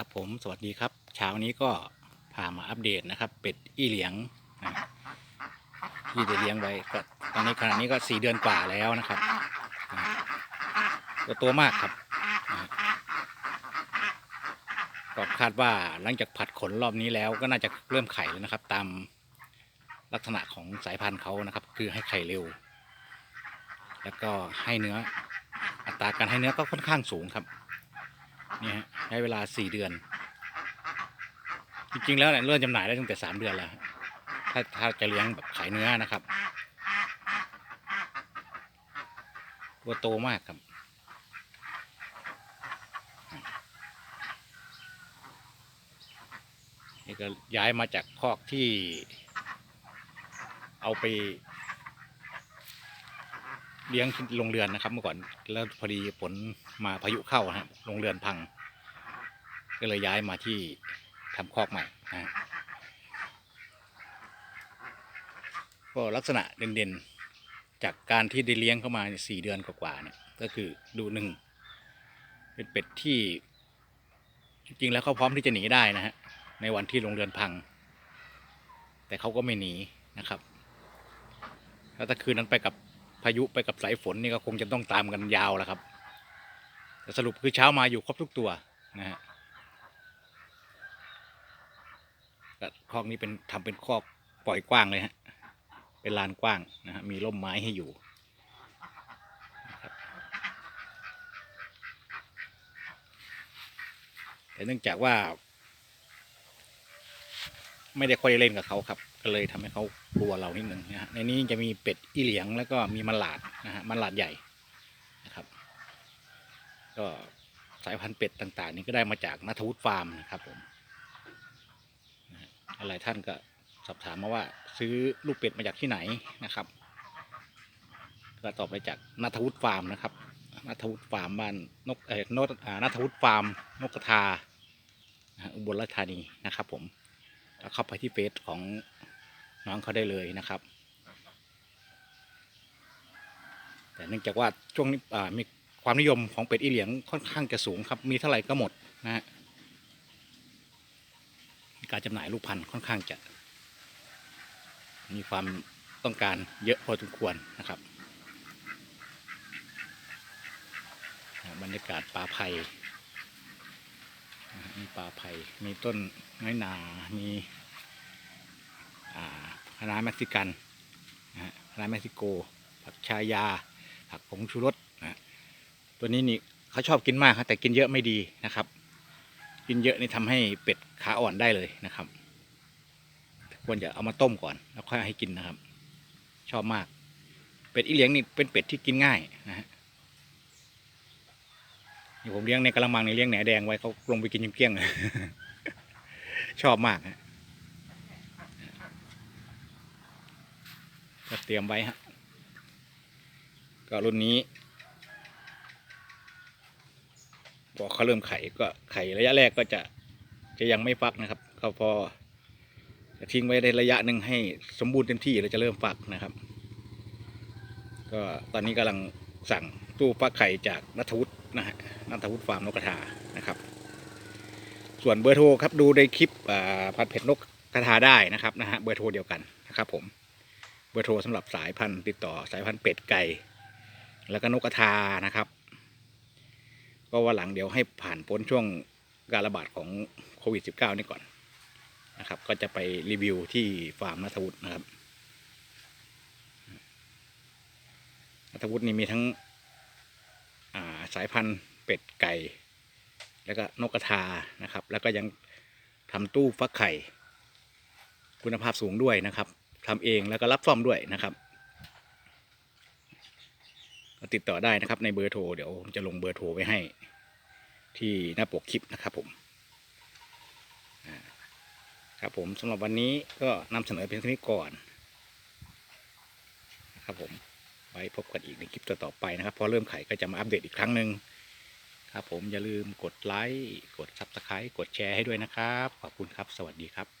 ครับผมสวัสดีครับ เช้านี้ก็พามาอัปเดตนะครับ เป็ดอี้เหลียงนะที่ได้เลี้ยงไว้ก็ตอนนี้ขณะนี้ก็สี่เดือนกว่าแล้วนะครับนะตัวมากครับก็คาดว่าหลังจากผัดขนรอบนี้แล้วก็น่าจะเริ่มไข่แล้วนะครับ ตามลักษณะของสายพันธุ์เขานะครับ คือให้ไข่เร็ว แล้วก็ให้เนื้อ อัตราการให้เนื้อก็ค่อนข้างสูงครับ นี่ฮะใช้เวลาสี่เดือน จริงๆแล้วเนี่ยเริ่มจำหน่ายได้ตั้งแต่สามเดือนแล้วฮะถ้าถ้าจะเลี้ยงแบบขายเนื้อนะครับตัวโตมากครับนี่ก็ย้ายมาจากคอกที่เอาไป เลี้ยงที่โรงเรือนนะครับ เมื่อก่อนแล้วพอดีฝนมาพายุเข้าฮะโรงเรือนพัง ก็เลยย้ายมาที่ทำคอกใหม่นะก็ลักษณะเด่นๆ จากการที่ได้เลี้ยงเข้ามาสี่เดือนกว่าๆเนี่ยก็คือดูหนึ่งเป็นเป็ดที่จริงๆแล้วเขาพร้อมที่จะหนีได้นะฮะในวันที่โรงเรือนพัง แต่เขาก็ไม่หนีนะครับ แล้วถ้าคืนนั้นไปกับายุไปกับสายฝนนี่ก็คงจะต้องตามกันยาวแล้วครับ แต่สรุปคือเช้ามาอยู่ครบทุกตัวนะฮะก็คอกนี้เป็นทำเป็นคอกปล่อยกว้างเลยฮะ เป็นลานกว้างนะฮะ มีร่มไม้ให้อยู่ แต่เนื่องจากว่า ไม่ได้ค่อยได้เล่นกับเขาครับ ก็เลยทำให้เขากลัวเรานิดหนึ่งนะฮะในนี้จะมีเป็ดอีเหลียงแล้วก็มีมันหลาดนะฮะมันหลาดใหญ่นะครับ ก็สายพันธุ์เป็ดต่าง ๆ นี่ก็ได้มาจากนัทวุฒิฟาร์มนะครับผมนะฮะหลายท่านก็สอบถามมาว่า ซื้อลูกเป็ดมาจากที่ไหนนะครับก็ตอบไปจากนัทวุฒิฟาร์มนะครับนัทวุฒิฟาร์มบ้านนกเอ่อนกนัทวุฒิฟาร์ม นกกระทานะอุบลราชธานีนะครับผม เข้าไปที่เฟซของน้องเขาได้เลยนะครับ แต่เนื่องจากว่าช่วงนี้มีความนิยมของเป็ดอีเหลียงค่อนข้างจะสูงครับ มีเท่าไหร่ก็หมดนะฮะการจำหน่ายลูกพันธุ์ค่อนข้างจะ มีความต้องการเยอะพอสมควรนะครับ บรรยากาศป่าไผ่ มีป่าไผ่ มีต้นน้อยนา มีอ่าคณะเม็กซิกันนะฮะคณะเม็กซิโก ผักชายา ผักผงชูรสนะตัวนี้นี่เขาชอบกินมากครับแต่กินเยอะไม่ดีนะครับ กินเยอะนี่ทำให้เป็ดขาอ่อนได้เลยนะครับ ควรจะเอามาต้มก่อน แล้วค่อยให้กินนะครับ ชอบมาก เป็ดอีเหลียงนี่เป็นเป็ดที่กินง่ายนะฮะ นี่ผมเลี้ยงในกระมังในเลี้ยงแหนแดงไว้เขาลงไปกินจนเกลี้ยงเลยชอบมากฮะก็เตรียมไว้ฮะก็รุ่นนี้พอเขาเริ่มไข่ก็ไข่ระยะแรกก็จะจะยังไม่ฟักนะครับก็พอจะทิ้งไว้ในระยะหนึ่งให้สมบูรณ์เต็มที่เราจะเริ่มฟักนะครับ ก็ตอนนี้กำลังสั่งตู้ฟักไข่จากนัทวุฒิ นะฮะนัทวุฒิฟาร์มนกกระทานะครับ ส่วนเบอร์โทรครับดูในคลิปอ่าผัดเผ็ดนกกระทาได้นะครับนะฮะเบอร์โทรเดียวกันนะครับผมเบอร์โทรสำหรับสายพันธุ์ติดต่อสายพันธุ์เป็ดไก่แล้วก็นกกระทานะครับก็ว่าหลังเดี๋ยวให้ผ่านพ้นช่วงการระบาดของโควิด -19 นี่ก่อนนะครับ ก็จะไปรีวิวที่ฟาร์มนัทวุฒินะครับนัทวุฒินี่มีทั้ง สายพันธุ์เป็ดไก่ แล้วก็นกกระทานะครับ แล้วก็ยังทำตู้ฟักไข่ คุณภาพสูงด้วยนะครับทำเองแล้วก็รับซ่อมด้วยนะครับติดต่อได้นะครับในเบอร์โทรเดี๋ยวจะลงเบอร์โทรไว้ให้ ที่หน้าปกคลิปนะครับผมครับผมสำหรับวันนี้ก็นำเสนอเพียงเท่านี้ก่อนนะครับผม ว้พบกันอีกในคลิปต่อๆไปนะครับ พอเริ่มไข่ก็จะมาอัปเดตอีกครั้งหนึ่งครับผมอย่าลืมกดไลค์กดซับสไครต์กดแชร์ให้ด้วยนะครับ ขอบคุณครับ สวัสดีครับ